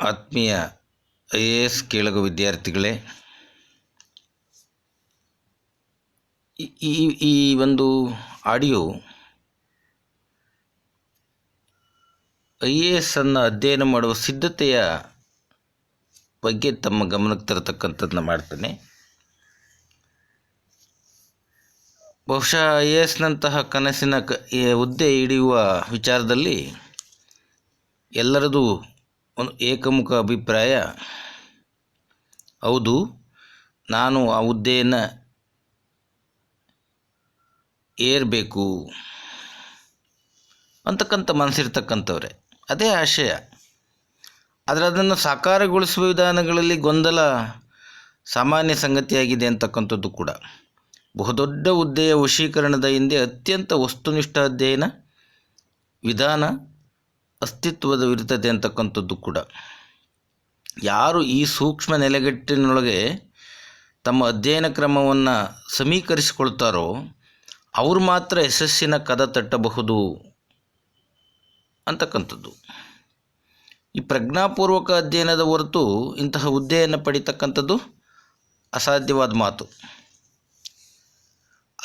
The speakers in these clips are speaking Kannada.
ಆತ್ಮೀಯ ಐ ಎ ಎಸ್ ಕೇಳಗು ವಿದ್ಯಾರ್ಥಿಗಳೇ, ಈ- ಈ ಒಂದು ಆಡಿಯೋ ಐ ಎ ಎಸ್ ಅನ್ನು ಅಧ್ಯಯನ ಮಾಡುವ ಸಿದ್ಧತೆಯ ಬಗ್ಗೆ ತಮ್ಮ ಗಮನಕ್ಕೆ ತರತಕ್ಕಂಥದ್ದನ್ನ ಮಾಡ್ತೇನೆ. ಬಹುಶಃ ಐ ಎ ಎಸ್ನಂತಹ ಕನಸಿನ ಕ ಹುದ್ದೆ ಹಿಡಿಯುವ ವಿಚಾರದಲ್ಲಿ ಎಲ್ಲರದು ಒಂದು ಏಕಮುಖ ಅಭಿಪ್ರಾಯ. ಹೌದು, ನಾನು ಆ ಹುದ್ದೆಯನ್ನು ಏರಬೇಕು ಅಂತಕ್ಕಂಥ ಮನಸ್ಸಿರ್ತಕ್ಕಂಥವ್ರೆ. ಅದೇ ಆಶಯ. ಆದರೆ ಅದನ್ನು ಸಾಕಾರಗೊಳಿಸುವ ವಿಧಾನಗಳಲ್ಲಿ ಗೊಂದಲ ಸಾಮಾನ್ಯ ಸಂಗತಿಯಾಗಿದೆ ಅಂತಕ್ಕಂಥದ್ದು ಕೂಡ. ಬಹುದೊಡ್ಡ ಹುದ್ದೆಯ ವಶೀಕರಣದ ಹಿಂದೆ ಅತ್ಯಂತ ವಸ್ತುನಿಷ್ಠ ಅಧ್ಯಯನ ವಿಧಾನ ಅಸ್ತಿತ್ವದವಿರುತ್ತದೆ ಅಂತಕ್ಕಂಥದ್ದು ಕೂಡ. ಯಾರು ಈ ಸೂಕ್ಷ್ಮ ನೆಲೆಗಟ್ಟಿನೊಳಗೆ ತಮ್ಮ ಅಧ್ಯಯನ ಕ್ರಮವನ್ನು ಸಮೀಕರಿಸಿಕೊಳ್ತಾರೋ ಅವರು ಮಾತ್ರ ಯಶಸ್ಸಿನ ಕದ ತಟ್ಟಬಹುದು ಅಂತಕ್ಕಂಥದ್ದು. ಈ ಪ್ರಜ್ಞಾಪೂರ್ವಕ ಅಧ್ಯಯನದ ಹೊರತು ಇಂತಹ ಹುದ್ದೆಯನ್ನು ಪಡಿತಕ್ಕಂಥದ್ದು ಅಸಾಧ್ಯವಾದ ಮಾತು.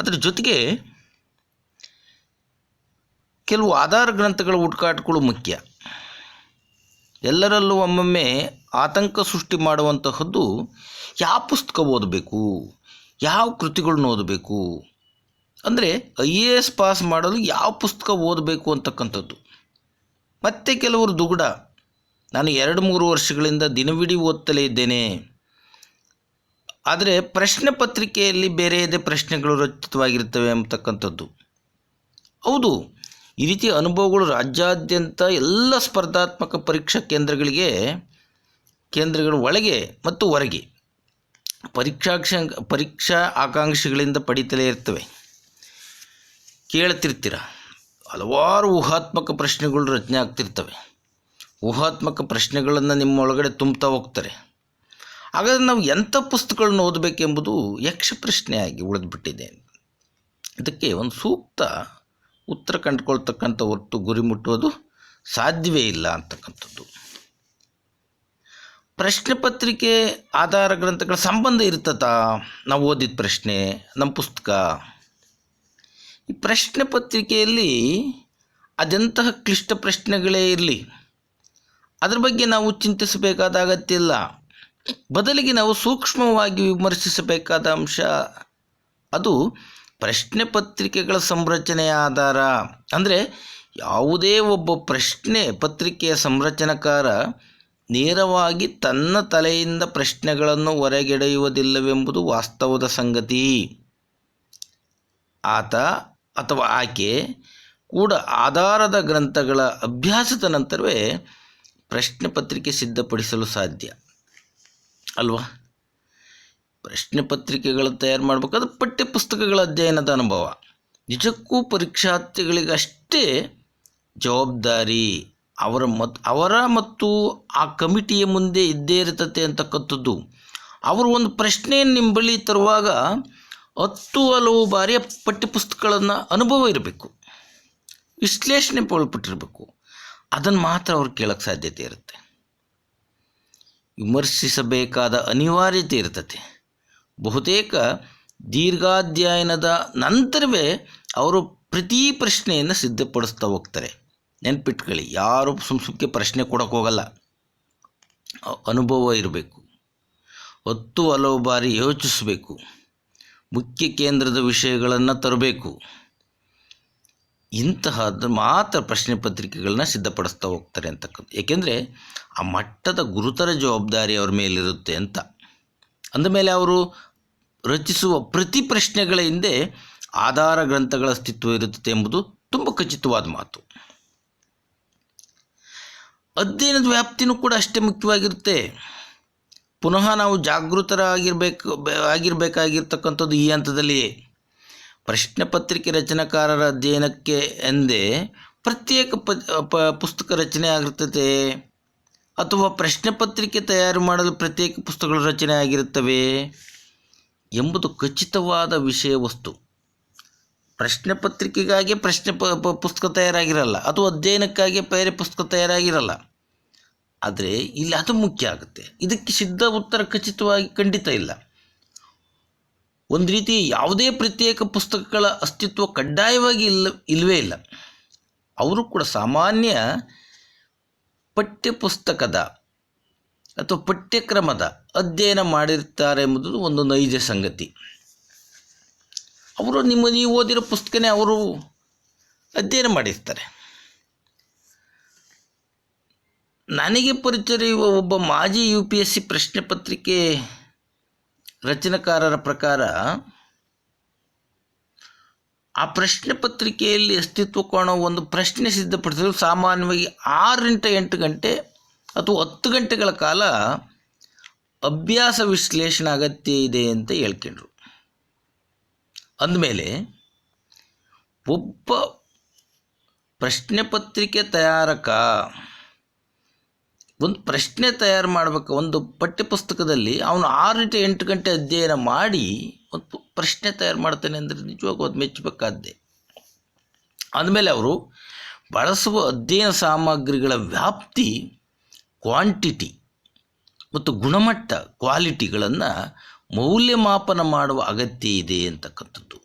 ಅದರ ಜೊತೆಗೆ ಕೆಲವು ಆಧಾರ ಗ್ರಂಥಗಳ ಹುಡುಕಾಟಗಳು ಮುಖ್ಯ. ಎಲ್ಲರಲ್ಲೂ ಒಮ್ಮೊಮ್ಮೆ ಆತಂಕ ಸೃಷ್ಟಿ ಮಾಡುವಂತಹದ್ದು ಯಾವ ಪುಸ್ತಕ ಓದಬೇಕು, ಯಾವ ಕೃತಿಗಳನ್ನ ಓದಬೇಕು, ಅಂದರೆ ಐ ಎ ಎಸ್ ಪಾಸ್ ಮಾಡಲು ಯಾವ ಪುಸ್ತಕ ಓದಬೇಕು ಅಂತಕ್ಕಂಥದ್ದು. ಮತ್ತೆ ಕೆಲವರು ದುಗುಡ, ನಾನು ಎರಡು ಮೂರು ವರ್ಷಗಳಿಂದ ದಿನವಿಡೀ ಓದ್ತಲೇ ಇದ್ದೇನೆ. ಆದರೆ ಪ್ರಶ್ನೆ ಪತ್ರಿಕೆಯಲ್ಲಿ ಬೇರೆಯದೇ ಪ್ರಶ್ನೆಗಳು ರಚಿತವಾಗಿರ್ತವೆ ಅಂತಕ್ಕಂಥದ್ದು. ಹೌದು ಈ ರೀತಿ ಅನುಭವಗಳು ರಾಜ್ಯಾದ್ಯಂತ ಎಲ್ಲ ಸ್ಪರ್ಧಾತ್ಮಕ ಪರೀಕ್ಷಾ ಕೇಂದ್ರಗಳಿಗೆ, ಕೇಂದ್ರಗಳ ಒಳಗೆ ಮತ್ತು ಹೊರಗೆ ಪರೀಕ್ಷಾಕ್ಷ, ಪರೀಕ್ಷಾ ಆಕಾಂಕ್ಷಿಗಳಿಂದ ಪಡಿತಲೇ ಇರ್ತವೆ. ಕೇಳ್ತಿರ್ತೀರ, ಹಲವಾರು ಊಹಾತ್ಮಕ ಪ್ರಶ್ನೆಗಳು ರಚನೆ ಆಗ್ತಿರ್ತವೆ. ಊಹಾತ್ಮಕ ಪ್ರಶ್ನೆಗಳನ್ನು ನಿಮ್ಮ ಒಳಗಡೆ ತುಂಬ್ತಾ ಹೋಗ್ತಾರೆ. ಹಾಗಾದರೆ ನಾವು ಎಂಥ ಪುಸ್ತಕಗಳನ್ನು ಓದಬೇಕೆಂಬುದು ಯಕ್ಷ ಪ್ರಶ್ನೆಯಾಗಿ ಉಳಿದ್ಬಿಟ್ಟಿದೆ. ಇದಕ್ಕೆ ಒಂದು ಸೂಕ್ತ ಉತ್ತರ ಕಂಡುಕೊಳ್ತಕ್ಕಂಥ ಹೊರತು ಗುರಿ ಮುಟ್ಟುವುದು ಸಾಧ್ಯವೇ ಇಲ್ಲ ಅಂತಕ್ಕಂಥದ್ದು. ಪ್ರಶ್ನೆ ಪತ್ರಿಕೆ ಆಧಾರ ಗ್ರಂಥಗಳ ಸಂಬಂಧ ಇರ್ತದಾ ನಾವು ಓದಿದ ಪ್ರಶ್ನೆ, ನಮ್ಮ ಪುಸ್ತಕ. ಈ ಪ್ರಶ್ನೆ ಪತ್ರಿಕೆಯಲ್ಲಿ ಅದೆಂತಹ ಕ್ಲಿಷ್ಟ ಪ್ರಶ್ನೆಗಳೇ ಇರಲಿ? ಅದರ ಬಗ್ಗೆ ನಾವು ಚಿಂತಿಸಬೇಕಾದ ಅಗತ್ಯ ಇಲ್ಲ. ಬದಲಿಗೆ ನಾವು ಸೂಕ್ಷ್ಮವಾಗಿ ವಿಮರ್ಶಿಸಬೇಕಾದ ಅಂಶ ಅದು ಪ್ರಶ್ನೆ ಪತ್ರಿಕೆಗಳ ಸಂರಚನೆಯ ಆಧಾರ. ಅಂದರೆ ಯಾವುದೇ ಒಬ್ಬ ಪ್ರಶ್ನೆ, ಪತ್ರಿಕೆಯ ಸಂರಚನಕಾರ ನೇರವಾಗಿ ತನ್ನ ತಲೆಯಿಂದ ಪ್ರಶ್ನೆಗಳನ್ನು ಹೊರಗೆಡೆಯುವುದಿಲ್ಲವೆಂಬುದು ವಾಸ್ತವದ ಸಂಗತಿ. ಆತ ಅಥವಾ ಆಕೆ ಕೂಡ ಆಧಾರದ ಗ್ರಂಥಗಳ ಅಭ್ಯಾಸದ ನಂತರವೇ ಪ್ರಶ್ನೆ ಪತ್ರಿಕೆ ಸಿದ್ಧಪಡಿಸಲು ಸಾಧ್ಯ. ಅಲ್ವಾ? ಪ್ರಶ್ನೆ ಪತ್ರಿಕೆಗಳು ತಯಾರು ಮಾಡಬೇಕಾದ್ರೆ ಪಠ್ಯಪುಸ್ತಕಗಳ ಅಧ್ಯಯನದ ಅನುಭವ. ನಿಜಕ್ಕೂ ಪರೀಕ್ಷಾರ್ಥಿಗಳಿಗಷ್ಟೇ ಜವಾಬ್ದಾರಿ. ಅವರ ಮತ್, ಅವರ ಮತ್ತು ಆ ಕಮಿಟಿಯ ಮುಂದೆ ಇದ್ದೇ ಇರ್ತತೆ ಅಂತಕ್ಕಂಥದ್ದು. ಅವರು ಒಂದು ಪ್ರಶ್ನೆಯನ್ನು ನಿಮ್ಮ ಬಳಿ ತರುವಾಗ ಹತ್ತು ಹಲವು ಬಾರಿಯ ಪಠ್ಯಪುಸ್ತಕಗಳನ್ನು ಅನುಭವ ಇರಬೇಕು. ವಿಶ್ಲೇಷಣೆ ಒಳಪಟ್ಟಿರಬೇಕು ಅದನ್ನು ಮಾತ್ರ ಅವ್ರು ಕೇಳೋಕ್ಕೆ ಸಾಧ್ಯತೆ ಇರುತ್ತೆ. ವಿಮರ್ಶಿಸಬೇಕಾದ ಅನಿವಾರ್ಯತೆ ಇರ್ತದೆ ಬಹುತೇಕ ದೀರ್ಘಾಧ್ಯಯನದ ನಂತರವೇ ಅವರು ಪ್ರತಿ ಪ್ರಶ್ನೆಯನ್ನು ಸಿದ್ಧಪಡಿಸ್ತಾ ಹೋಗ್ತಾರೆ. ನೆನ್ಪಿಟ್ಕೊಳ್ಳಿ, ಯಾರು ಸುಮ್ ಪ್ರಶ್ನೆ ಕೊಡೋಕೆ ಹೋಗಲ್ಲ. ಅನುಭವ ಇರಬೇಕು. ಹತ್ತು ಹಲವು ಬಾರಿ ಯೋಚಿಸಬೇಕು. ಮುಖ್ಯ ಕೇಂದ್ರದ ವಿಷಯಗಳನ್ನು ತರಬೇಕು. ಇಂತಹದ್ದು ಮಾತ್ರ ಪ್ರಶ್ನೆ ಪತ್ರಿಕೆಗಳನ್ನ ಸಿದ್ಧಪಡಿಸ್ತಾ ಹೋಗ್ತಾರೆ ಅಂತಕ್ಕಂಥ. ಏಕೆಂದರೆ ಆ ಮಟ್ಟದ ಗುರುತರ ಜವಾಬ್ದಾರಿ ಅವ್ರ ಮೇಲಿರುತ್ತೆ ಅಂತ. ಅಂದಮೇಲೆ ಅವರು ರಚಿಸುವ ಪ್ರತಿ ಪ್ರಶ್ನೆಗಳ ಹಿಂದೆ ಆಧಾರ ಗ್ರಂಥಗಳ ಅಸ್ತಿತ್ವ ಇರುತ್ತದೆ ಎಂಬುದು ತುಂಬ ಖಚಿತವಾದ ಮಾತು. ಅಧ್ಯಯನದ ವ್ಯಾಪ್ತಿನೂ ಕೂಡ ಅಷ್ಟೇ ಮುಖ್ಯವಾಗಿರುತ್ತೆ. ಪುನಃ ನಾವು ಜಾಗೃತರಾಗಿರ್ಬೇಕು ಆಗಿರಬೇಕಾಗಿರ್ತಕ್ಕಂಥದ್ದು ಈ ಹಂತದಲ್ಲಿಯೇ ಪ್ರಶ್ನೆ ಪತ್ರಿಕೆ ರಚನಾಕಾರರ ಅಧ್ಯಯನಕ್ಕೆ ಎಂದೇ ಪ್ರತ್ಯೇಕ ಪ- ಪುಸ್ತಕ ರಚನೆ ಆಗಿರ್ತದೆ. ಅಥವಾ ಪ್ರಶ್ನೆ ಪತ್ರಿಕೆ ತಯಾರು ಮಾಡಲು ಪ್ರತ್ಯೇಕ ಪುಸ್ತಕಗಳು ರಚನೆ ಆಗಿರುತ್ತವೆ ಎಂಬುದು ಖಚಿತವಾದ ವಿಷಯ ವಸ್ತು. ಪ್ರಶ್ನೆ ಪತ್ರಿಕೆಗಾಗಿ ಪ್ರಶ್ನೆ ಪುಸ್ತಕ ತಯಾರಾಗಿರಲ್ಲ ಅಥವಾ ಅಧ್ಯಯನಕ್ಕಾಗಿ ಬೇರೆ ಪುಸ್ತಕ ತಯಾರಾಗಿರಲ್ಲ. ಆದರೆ ಇಲ್ಲಿ ಅದು ಮುಖ್ಯ ಆಗುತ್ತೆ. ಇದಕ್ಕೆ ಸಿದ್ಧ ಉತ್ತರ ಖಚಿತವಾಗಿ ಖಂಡಿತ ಇಲ್ಲ. ಒಂದು ರೀತಿ ಯಾವುದೇ ಪ್ರತ್ಯೇಕ ಪುಸ್ತಕಗಳ ಅಸ್ತಿತ್ವ ಕಡ್ಡಾಯವಾಗಿ ಇಲ್ಲ ಇಲ್ಲವೇ ಇಲ್ಲ. ಅವರು ಕೂಡ ಸಾಮಾನ್ಯ ಪಠ್ಯಪುಸ್ತಕದ ಅಥವಾ ಪಠ್ಯಕ್ರಮದ ಅಧ್ಯಯನ ಮಾಡಿರ್ತಾರೆ ಎಂಬುದು ಒಂದು ನೈಜ ಸಂಗತಿ. ಅವರು ನಿಮ್ಮ, ನೀವು ಓದಿರೋ ಪುಸ್ತಕನೇ ಅವರು ಅಧ್ಯಯನ ಮಾಡಿರ್ತಾರೆ. ನನಗೆ ಪರಿಚಯ ಒಬ್ಬ ಮಾಜಿ ಯು ಪಿ ಎಸ್ ಸಿ ಪ್ರಶ್ನೆ ಪತ್ರಿಕೆ ರಚನೆಕಾರರ ಪ್ರಕಾರ ಆ ಪ್ರಶ್ನೆ ಪತ್ರಿಕೆಯಲ್ಲಿ ಅಸ್ತಿತ್ವ ಕಾಣೋ ಒಂದು ಪ್ರಶ್ನೆ ಸಿದ್ಧಪಡಿಸಲು ಸಾಮಾನ್ಯವಾಗಿ ಆರರಿಂದ ಎಂಟು ಗಂಟೆ ಅಥವಾ ಹತ್ತು ಗಂಟೆಗಳ ಕಾಲ ಅಭ್ಯಾಸ ವಿಶ್ಲೇಷಣೆ ಅಗತ್ಯ ಇದೆ ಅಂತ ಹೇಳ್ಕೊಂಡ್ರು. ಅಂದಮೇಲೆ ಒಬ್ಬ ಪ್ರಶ್ನೆ ಪತ್ರಿಕೆ ತಯಾರಕ ಒಂದು ಪ್ರಶ್ನೆ ತಯಾರು ಮಾಡಬೇಕು, ಒಂದು ಪಠ್ಯಪುಸ್ತಕದಲ್ಲಿ ಅವನು ಆರರಿಂದ ಎಂಟು ಗಂಟೆ ಅಧ್ಯಯನ ಮಾಡಿ ಒಂದು ಪ್ರಶ್ನೆ ತಯಾರು ಮಾಡ್ತಾನೆ ಅಂದರೆ ನಿಜವಾಗೂ ಅದು ಮೆಚ್ಚಬೇಕಾದ್ದೆ. ಆದಮೇಲೆ ಅವರು ಬಳಸುವ ಅಧ್ಯಯನ ಸಾಮಗ್ರಿಗಳ ವ್ಯಾಪ್ತಿ, ಕ್ವಾಂಟಿಟಿ ಮತ್ತು ಗುಣಮಟ್ಟ, ಕ್ವಾಲಿಟಿಗಳನ್ನು ಮೌಲ್ಯಮಾಪನ ಮಾಡುವ ಅಗತ್ಯ ಇದೆ ಅಂತಕ್ಕಂಥದ್ದು.